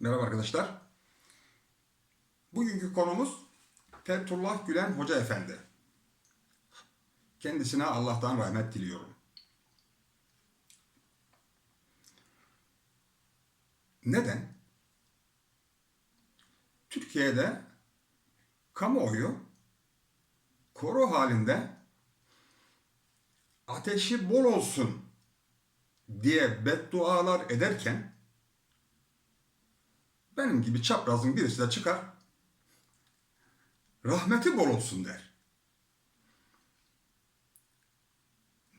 Merhaba arkadaşlar. Bugünkü konumuz Fethullah Gülen Hoca Efendi. Kendisine Allah'tan rahmet diliyorum. Neden? Türkiye'de kamuoyu koro halinde ateşi bol olsun diye beddualar ederken benim gibi çaprazın birisi de çıkar rahmeti bol olsun der.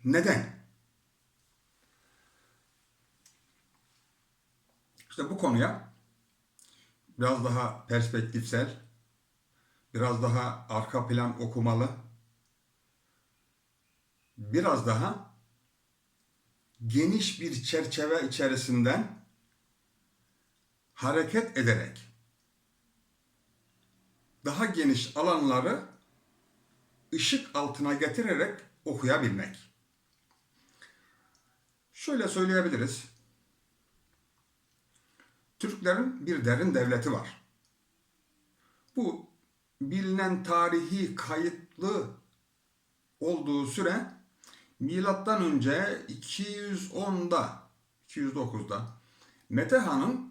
Neden? İşte bu konuya biraz daha perspektifsel, biraz daha arka plan okumalı, biraz daha geniş bir çerçeve içerisinden hareket ederek daha geniş alanları ışık altına getirerek okuyabilmek. Şöyle söyleyebiliriz. Türklerin bir derin devleti var. Bu bilinen tarihi kayıtlı olduğu süre milattan önce 210'da 209'da Metehan'ın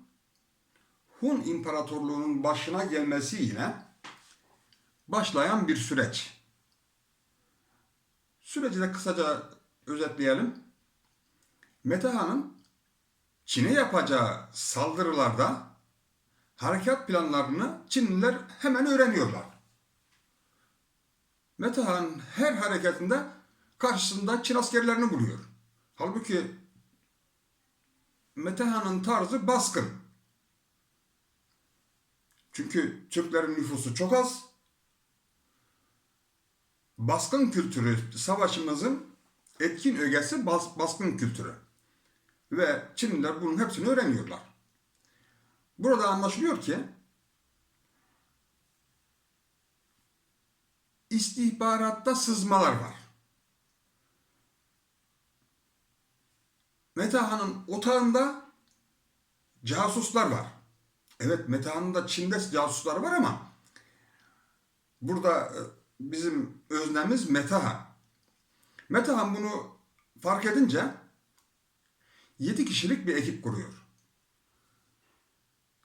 Hun İmparatorluğu'nun başına gelmesiyle başlayan bir süreç. Süreci de kısaca özetleyelim. Metehan'ın Çin'e yapacağı saldırılarda harekat planlarını Çinliler hemen öğreniyorlar. Metehan her hareketinde karşısında Çin askerlerini buluyor. Halbuki Metehan'ın tarzı baskın. Çünkü Türklerin nüfusu çok az. Baskın kültürü savaşımızın etkin ögesi bas, baskın kültürü. Ve Çinliler bunun hepsini öğreniyorlar. Burada anlaşılıyor ki istihbaratta sızmalar var. Metahan'ın otağında casuslar var. Evet Metahan'ın da Çin'de casuslar var ama burada e, bizim öznemiz Metahan. Metahan bunu fark edince 7 kişilik bir ekip kuruyor.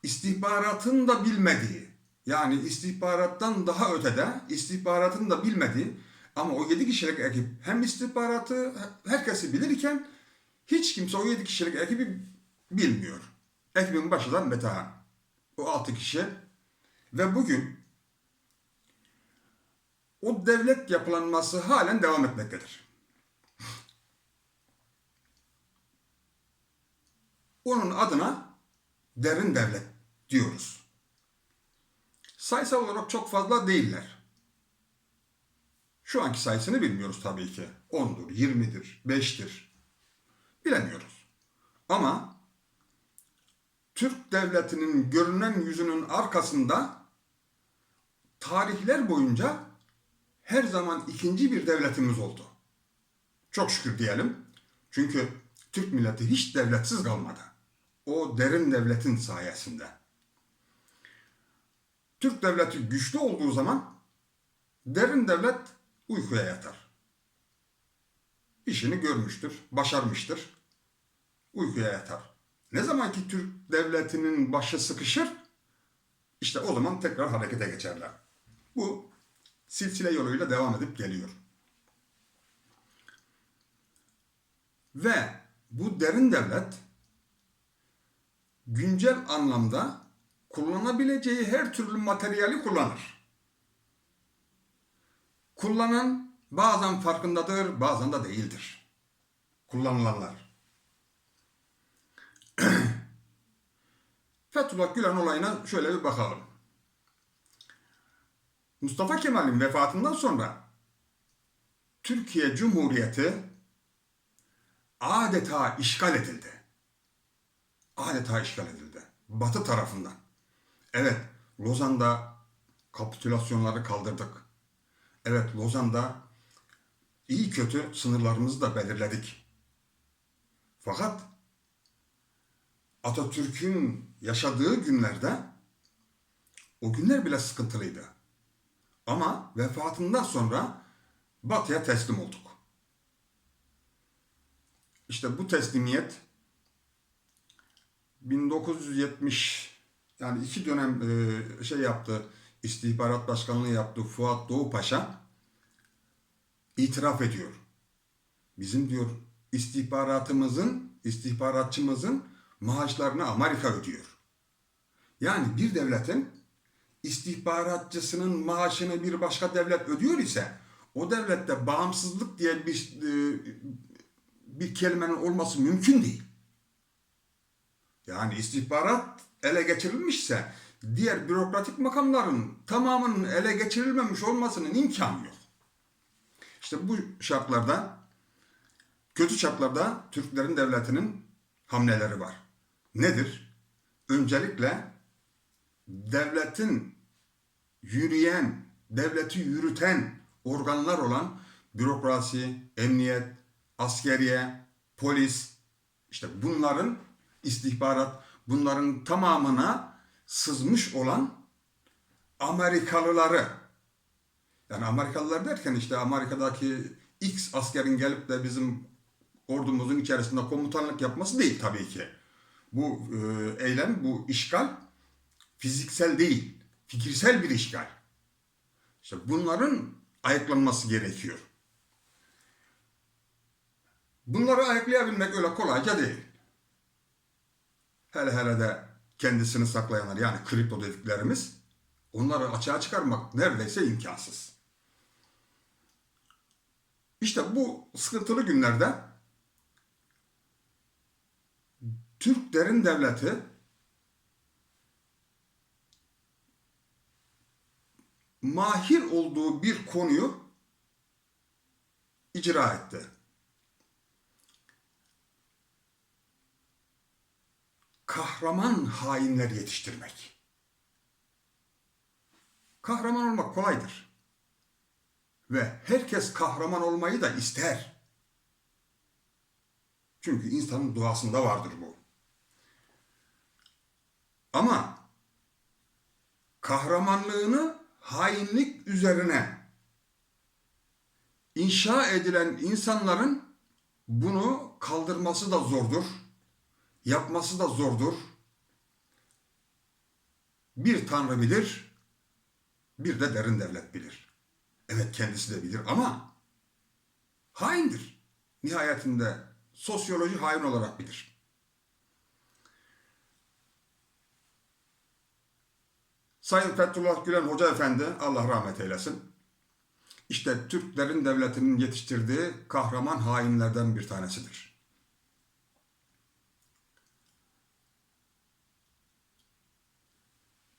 İstihbaratın da bilmediği, yani istihbarattan daha ötede istihbaratın da bilmediği ama o 7 kişilik ekip hem istihbaratı herkesi bilirken hiç kimse o 7 kişilik ekibi bilmiyor. Ekibin başı da Metehan. O 6 kişi ve bugün o devlet yapılanması halen devam etmektedir. Onun adına derin devlet diyoruz. Sayısal olarak çok fazla değiller. Şu anki sayısını bilmiyoruz tabii ki. 10'dur, 20'dir, 5'tir. Bilemiyoruz. Ama Türk devletinin görünen yüzünün arkasında tarihler boyunca her zaman ikinci bir devletimiz oldu. Çok şükür diyelim. Çünkü Türk milleti hiç devletsiz kalmadı. O derin devletin sayesinde. Türk devleti güçlü olduğu zaman derin devlet uykuya yatar. İşini görmüştür, başarmıştır. Uykuya yatar. Ne zaman ki Türk devletinin başı sıkışır, işte o zaman tekrar harekete geçerler. Bu silsile yoluyla devam edip geliyor. Ve bu derin devlet güncel anlamda kullanabileceği her türlü materyali kullanır. Kullanan bazen farkındadır, bazen de değildir. Kullanılanlar. Fethullah Gülen olayına şöyle bir bakalım. Mustafa Kemal'in vefatından sonra Türkiye Cumhuriyeti adeta işgal edildi. Adeta işgal edildi. Batı tarafından. Evet, Lozan'da kapitülasyonları kaldırdık. Evet, Lozan'da iyi kötü sınırlarımızı da belirledik. Fakat Atatürk'ün yaşadığı günlerde o günler bile sıkıntılıydı. Ama vefatından sonra Batı'ya teslim olduk. İşte bu teslimiyet 1970 yani iki dönem e, şey yaptı, istihbarat başkanlığı yaptı Fuat Doğu Paşa itiraf ediyor. Bizim diyor istihbaratımızın, istihbaratçımızın maaşlarını Amerika ödüyor. Yani bir devletin istihbaratçısının maaşını bir başka devlet ödüyor ise o devlette bağımsızlık diye bir e, bir kelimenin olması mümkün değil. Yani istihbarat ele geçirilmişse diğer bürokratik makamların tamamının ele geçirilmemiş olmasının imkanı yok. İşte bu şartlarda kötü şartlarda Türklerin devletinin hamleleri var. Nedir? Öncelikle devletin yürüyen, devleti yürüten organlar olan bürokrasi, emniyet, askeriye, polis, işte bunların istihbarat, bunların tamamına sızmış olan Amerikalıları, yani Amerikalılar derken işte Amerika'daki X askerin gelip de bizim ordumuzun içerisinde komutanlık yapması değil tabii ki. Bu e, eylem, bu işgal fiziksel değil, fikirsel bir işgal. İşte bunların ayıklanması gerekiyor. Bunları ayıklayabilmek öyle kolayca değil. Hele hele de kendisini saklayanlar yani kripto dediklerimiz onları açığa çıkarmak neredeyse imkansız. İşte bu sıkıntılı günlerde Türk derin devleti mahir olduğu bir konuyu icra etti. Kahraman hainler yetiştirmek. Kahraman olmak kolaydır. Ve herkes kahraman olmayı da ister. Çünkü insanın doğasında vardır bu. Ama kahramanlığını hainlik üzerine inşa edilen insanların bunu kaldırması da zordur. Yapması da zordur. Bir tanrı bilir, bir de derin devlet bilir. Evet kendisi de bilir ama haindir. Nihayetinde sosyoloji hain olarak bilir. Sayın Fethullah Gülen Hoca Efendi Allah rahmet eylesin. İşte Türklerin devletinin yetiştirdiği kahraman hainlerden bir tanesidir.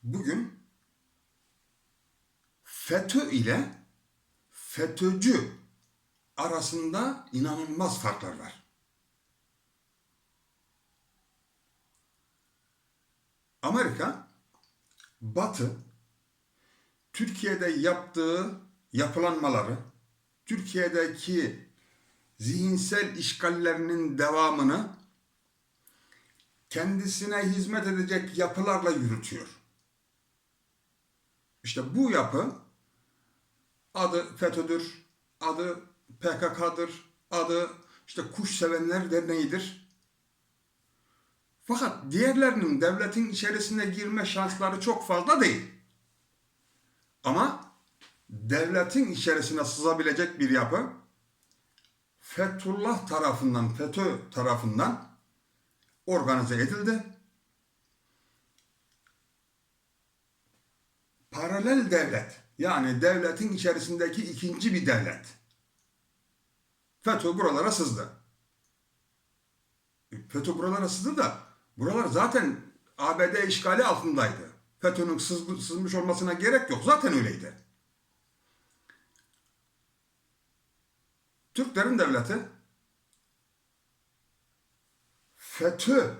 Bugün FETÖ ile FETÖ'cü arasında inanılmaz farklar var. Amerika Batı Türkiye'de yaptığı yapılanmaları, Türkiye'deki zihinsel işgallerinin devamını kendisine hizmet edecek yapılarla yürütüyor. İşte bu yapı adı FETÖ'dür, adı PKK'dır, adı işte Kuş Sevenler Derneği'dir. Fakat diğerlerinin devletin içerisine girme şansları çok fazla değil. Ama devletin içerisine sızabilecek bir yapı Fethullah tarafından, FETÖ tarafından organize edildi. Paralel devlet, yani devletin içerisindeki ikinci bir devlet. FETÖ buralara sızdı. FETÖ buralara sızdı da buralar zaten ABD işgali altındaydı. FETÖ'nün sızmış olmasına gerek yok. Zaten öyleydi. Türklerin devleti FETÖ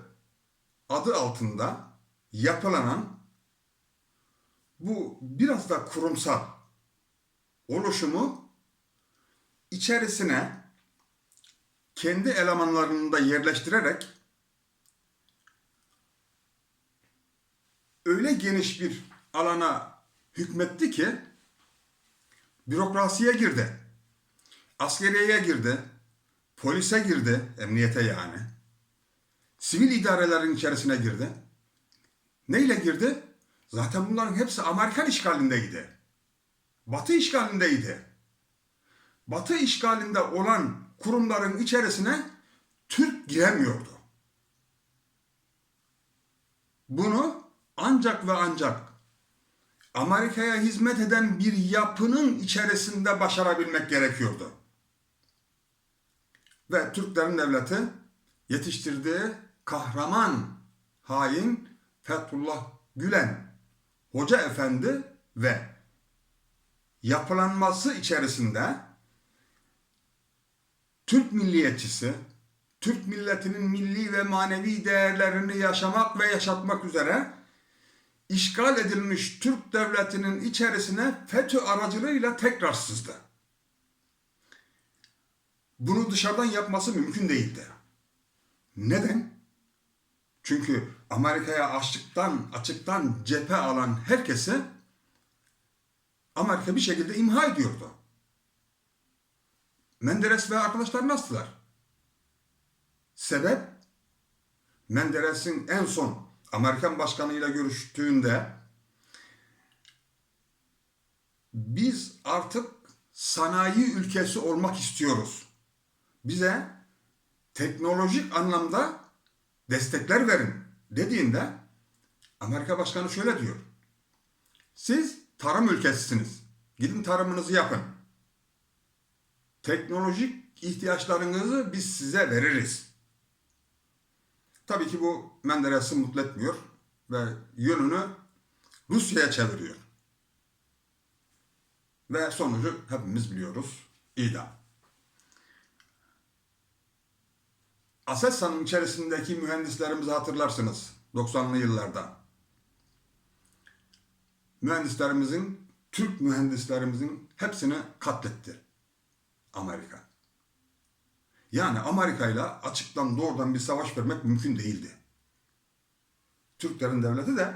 adı altında yapılanan bu biraz da kurumsal oluşumu içerisine kendi elemanlarını da yerleştirerek öyle geniş bir alana hükmetti ki bürokrasiye girdi. Askeriyeye girdi. Polise girdi. Emniyete yani. Sivil idarelerin içerisine girdi. Neyle girdi? Zaten bunların hepsi Amerikan işgalindeydi. Batı işgalindeydi. Batı işgalinde olan kurumların içerisine Türk giremiyordu. Bunu ancak ve ancak Amerika'ya hizmet eden bir yapının içerisinde başarabilmek gerekiyordu. Ve Türklerin devleti yetiştirdiği kahraman hain Fethullah Gülen Hoca Efendi ve yapılanması içerisinde Türk milliyetçisi, Türk milletinin milli ve manevi değerlerini yaşamak ve yaşatmak üzere işgal edilmiş Türk devletinin içerisine FETÖ aracılığıyla tekrar sızdı. Bunu dışarıdan yapması mümkün değildi. Neden? Çünkü Amerika'ya açlıktan, açıktan cephe alan herkesi Amerika bir şekilde imha ediyordu. Menderes ve arkadaşlar nasıllar? Sebep? Menderes'in en son Amerikan başkanıyla görüştüğünde biz artık sanayi ülkesi olmak istiyoruz. Bize teknolojik anlamda destekler verin dediğinde Amerika Başkanı şöyle diyor. Siz tarım ülkesisiniz. Gidin tarımınızı yapın. Teknolojik ihtiyaçlarınızı biz size veririz. Tabii ki bu Menderes'i mutlu etmiyor ve yönünü Rusya'ya çeviriyor. Ve sonucu hepimiz biliyoruz. İdam. Aselsan'ın içerisindeki mühendislerimizi hatırlarsınız 90'lı yıllarda. Mühendislerimizin, Türk mühendislerimizin hepsini katletti Amerika. Yani Amerika ile açıktan doğrudan bir savaş vermek mümkün değildi. Türklerin devleti de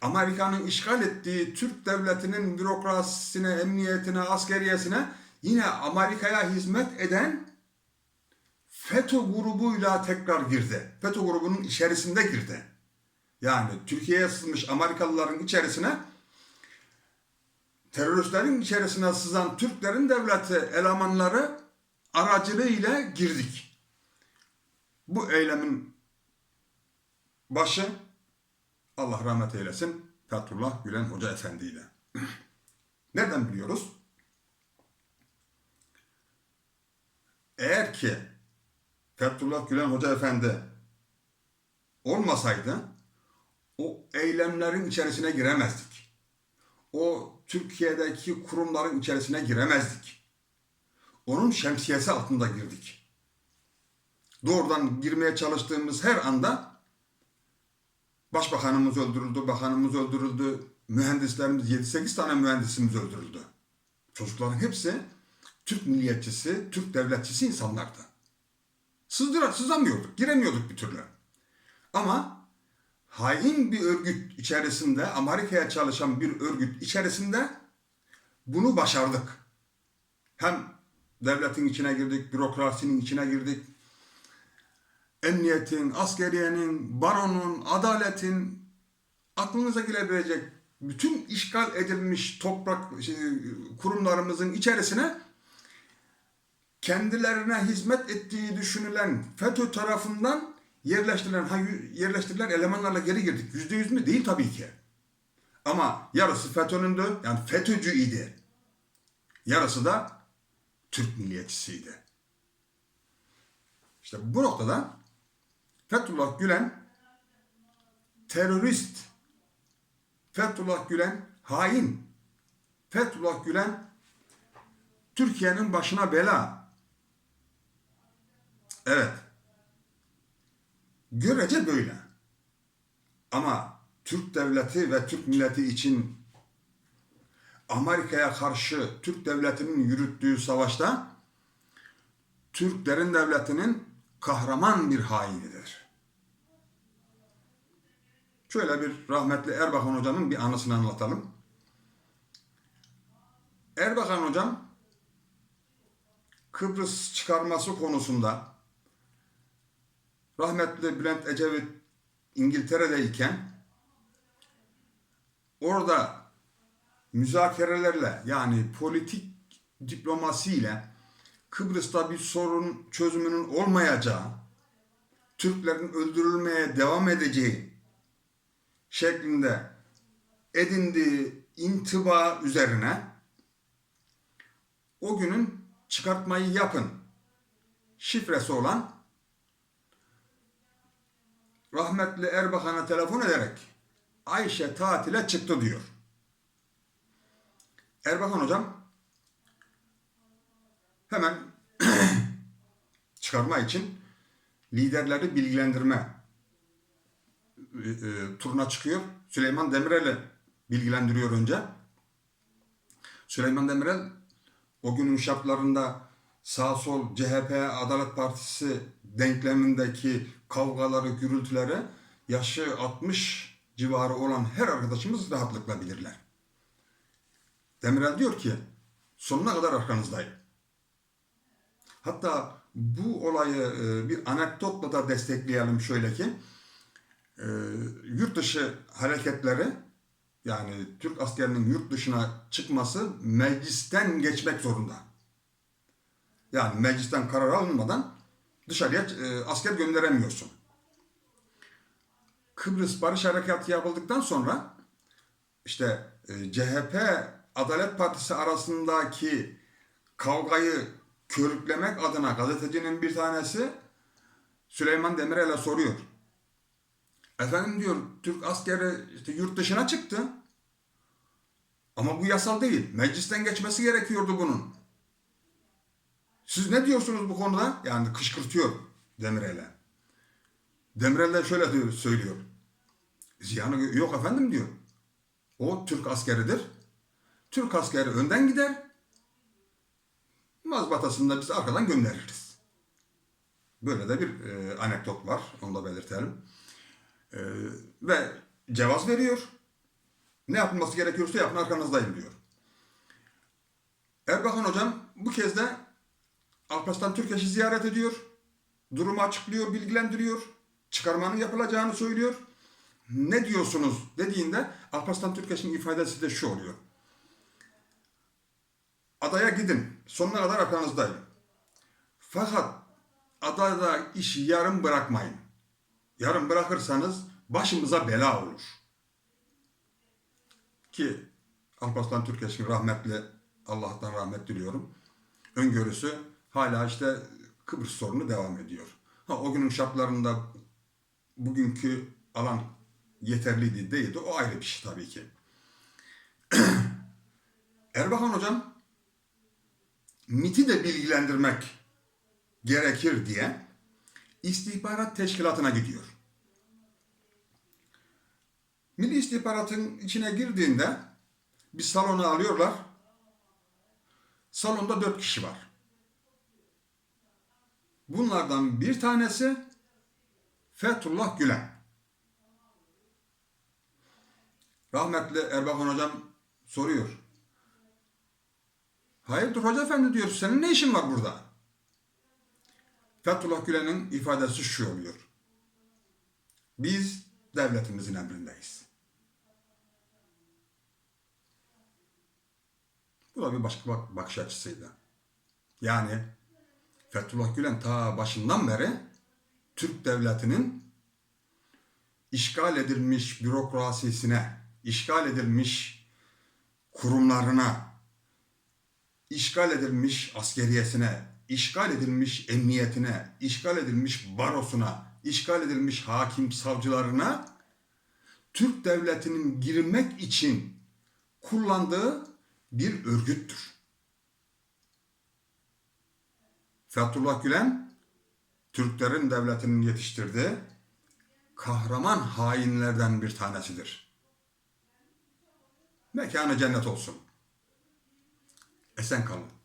Amerika'nın işgal ettiği Türk devletinin bürokrasisine, emniyetine, askeriyesine yine Amerika'ya hizmet eden FETÖ grubuyla tekrar girdi. FETÖ grubunun içerisinde girdi. Yani Türkiye'ye sızmış Amerikalıların içerisine teröristlerin içerisine sızan Türklerin devleti elemanları aracılığıyla girdik. Bu eylemin başı Allah rahmet eylesin Fethullah Gülen Hoca Efendi ile. Nereden biliyoruz? Eğer ki Fethullah Gülen Hoca Efendi olmasaydı o eylemlerin içerisine giremezdik. O Türkiye'deki kurumların içerisine giremezdik. Onun şemsiyesi altında girdik. Doğrudan girmeye çalıştığımız her anda başbakanımız öldürüldü, bakanımız öldürüldü, mühendislerimiz 7-8 tane mühendisimiz öldürüldü. Çocukların hepsi Türk milliyetçisi, Türk devletçisi insanlardı. Sızdıra, sızamıyorduk, giremiyorduk bir türlü. Ama hain bir örgüt içerisinde, Amerika'ya çalışan bir örgüt içerisinde bunu başardık. Hem devletin içine girdik, bürokrasinin içine girdik, emniyetin, askeriyenin, baronun, adaletin, aklınıza gelebilecek bütün işgal edilmiş toprak şey, kurumlarımızın içerisine kendilerine hizmet ettiği düşünülen FETÖ tarafından yerleştirilen, ha, yerleştirilen elemanlarla geri girdik. Yüzde yüz mü? Değil tabii ki. Ama yarısı FETÖ'nündü. Yani FETÖ'cü idi. Yarısı da Türk milliyetçisiydi. İşte bu noktada Fethullah Gülen terörist, Fethullah Gülen hain, Fethullah Gülen Türkiye'nin başına bela. Evet. Görece böyle. Ama Türk devleti ve Türk milleti için Amerika'ya karşı Türk devletinin yürüttüğü savaşta Türklerin devletinin kahraman bir hainidir. Şöyle bir rahmetli Erbakan hocamın bir anısını anlatalım. Erbakan hocam Kıbrıs çıkarması konusunda rahmetli Bülent Ecevit İngiltere'deyken orada müzakerelerle yani politik diplomasiyle Kıbrıs'ta bir sorun çözümünün olmayacağı, Türklerin öldürülmeye devam edeceği şeklinde edindiği intiba üzerine o günün çıkartmayı yapın şifresi olan rahmetli Erbakan'a telefon ederek Ayşe tatile çıktı diyor. Erbakan hocam hemen çıkarma için liderleri bilgilendirme e, e, turuna çıkıyor. Süleyman Demirel'i bilgilendiriyor önce. Süleyman Demirel o günün şartlarında sağ sol CHP Adalet Partisi denklemindeki kavgaları, gürültüleri yaşı 60 civarı olan her arkadaşımız rahatlıkla bilirler. Demirel diyor ki sonuna kadar arkanızdayım. Hatta bu olayı e, bir anekdotla da destekleyelim şöyle ki e, yurt dışı hareketleri yani Türk askerinin yurt dışına çıkması meclisten geçmek zorunda. Yani meclisten karar alınmadan dışarıya e, asker gönderemiyorsun. Kıbrıs Barış Harekatı yapıldıktan sonra işte CHP Adalet Partisi arasındaki kavgayı körüklemek adına gazetecinin bir tanesi Süleyman Demirel'e soruyor. Efendim diyor Türk askeri işte yurt dışına çıktı. Ama bu yasal değil. Meclisten geçmesi gerekiyordu bunun. Siz ne diyorsunuz bu konuda? Yani kışkırtıyor Demirel'e. Demirel de şöyle diyor, söylüyor. Ziyanı yok efendim diyor. O Türk askeridir. Türk askeri önden gider. Mazbatasını da biz arkadan göndeririz. Böyle de bir e, anekdot var. Onu da belirtelim. E, ve cevaz veriyor. Ne yapılması gerekiyorsa yapın arkanızdayım diyor. Erbakan hocam bu kez de Alparslan Türkeş'i ziyaret ediyor. Durumu açıklıyor, bilgilendiriyor. Çıkarmanın yapılacağını söylüyor. Ne diyorsunuz dediğinde Alparslan Türkeş'in ifadesi de şu oluyor. Adaya gidin. Sonuna kadar arkanızdayım. Fakat adada işi yarım bırakmayın. Yarım bırakırsanız başımıza bela olur. Ki Alparslan Türkeş'in rahmetli Allah'tan rahmet diliyorum. Öngörüsü hala işte Kıbrıs sorunu devam ediyor. Ha, o günün şartlarında bugünkü alan yeterliydi değildi. O ayrı bir şey tabii ki. Erbakan hocam MIT'i de bilgilendirmek gerekir diye istihbarat teşkilatına gidiyor. Milli istihbaratın içine girdiğinde bir salona alıyorlar. Salonda dört kişi var. Bunlardan bir tanesi Fethullah Gülen. Rahmetli Erbakan hocam soruyor. Hayırdır hoca efendi diyor. Senin ne işin var burada? Fethullah Gülen'in ifadesi şu oluyor. Biz devletimizin emrindeyiz. Bu da bir başka bak- bakış açısıydı. Yani Fethullah Gülen ta başından beri Türk devletinin işgal edilmiş bürokrasisine, işgal edilmiş kurumlarına, işgal edilmiş askeriyesine, işgal edilmiş emniyetine, işgal edilmiş barosuna, işgal edilmiş hakim savcılarına Türk devletinin girmek için kullandığı bir örgüttür. Fethullah Gülen, Türklerin devletinin yetiştirdiği kahraman hainlerden bir tanesidir. Mekanı cennet olsun. Esen kalın.